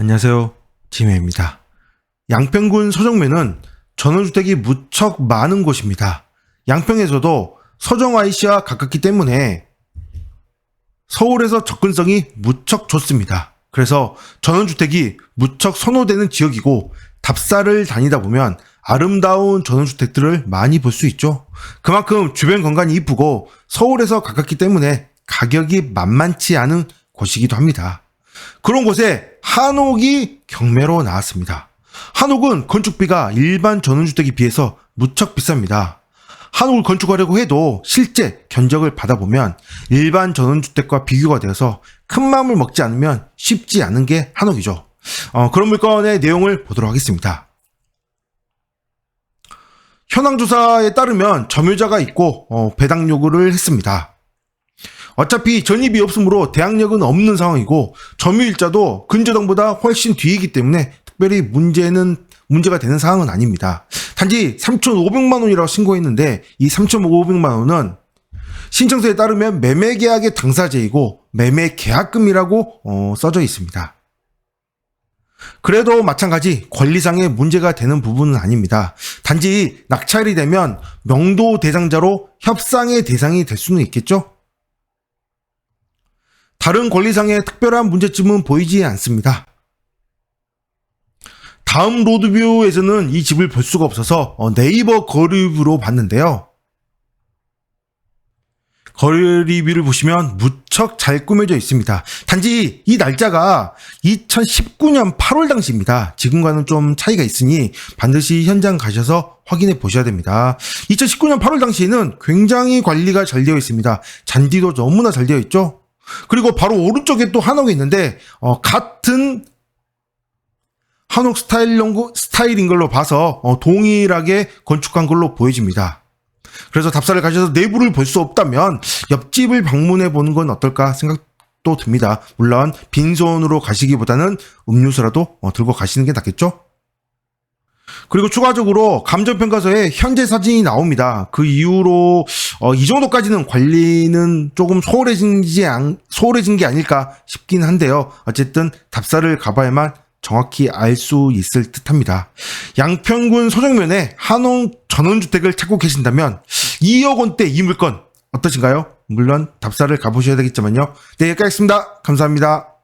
안녕하세요. 지메입니다. 양평군 서정면은 전원주택이 무척 많은 곳입니다. 양평에서도 서정 IC와 가깝기 때문에 서울에서 접근성이 무척 좋습니다. 그래서 전원주택이 무척 선호되는 지역이고 답사를 다니다 보면 아름다운 전원주택들을 많이 볼 수 있죠. 그만큼 주변 공간이 이쁘고 서울에서 가깝기 때문에 가격이 만만치 않은 곳이기도 합니다. 그런 곳에 한옥이 경매로 나왔습니다. 한옥은 건축비가 일반 전원주택에 비해서 무척 비쌉니다. 한옥을 건축하려고 해도 실제 견적을 받아보면 일반 전원주택과 비교가 되어서 큰 마음을 먹지 않으면 쉽지 않은 게 한옥이죠. 어, 그런 물건의 내용을 보도록 하겠습니다. 현황 조사에 따르면 점유자가 있고 어, 배당 요구를 했습니다. 어차피 전입이 없으므로 대항력은 없는 상황이고 점유일자도 근저당보다 훨씬 뒤이기 때문에 특별히 문제는 문제가 되는 상황은 아닙니다. 단지 3,500만 원이라고 신고했는데 이 3,500만 원은 신청서에 따르면 매매 계약의 당사자이고 매매 계약금이라고 어, 써져 있습니다. 그래도 마찬가지 권리상의 문제가 되는 부분은 아닙니다. 단지 낙찰이 되면 명도 대상자로 협상의 대상이 될 수는 있겠죠? 다른 권리상의 특별한 문제점은 보이지 않습니다. 다음 로드뷰에서는 이 집을 볼 수가 없어서 어, 네이버 거리뷰로 봤는데요. 거리 리뷰를 보시면 무척 잘 꾸며져 있습니다. 단지 이 날짜가 2019년 8월 당시입니다. 지금과는 좀 차이가 있으니 반드시 현장 가셔서 확인해 보셔야 됩니다. 2019년 8월 당시에는 굉장히 관리가 잘 되어 있습니다. 잔디도 너무나 잘 되어 있죠? 그리고 바로 오른쪽에 또 한옥이 있는데 어, 같은 한옥 스타일 스타일인 걸로 봐서 어, 동일하게 건축한 걸로 보여집니다. 그래서 답사를 가셔서 내부를 볼 수 없다면 옆집을 방문해 보는 건 어떨까 생각도 듭니다. 물론 빈손으로 가시기보다는 음료수라도 어, 들고 가시는 게 낫겠죠? 그리고 추가적으로 감정평가서에 현재 사진이 나옵니다. 그 이후로 어, 이 정도까지는 관리는 조금 소홀해진지 안, 소홀해진 게 아닐까 싶긴 한데요. 어쨌든 답사를 가봐야만 정확히 알 수 있을 듯합니다. 양평군 소정면에 한옥 전원주택을 찾고 계신다면 2억 원대 이 물건 어떠신가요? 물론 답사를 가보셔야 되겠지만요. 네, 여기까지 있습니다. 감사합니다.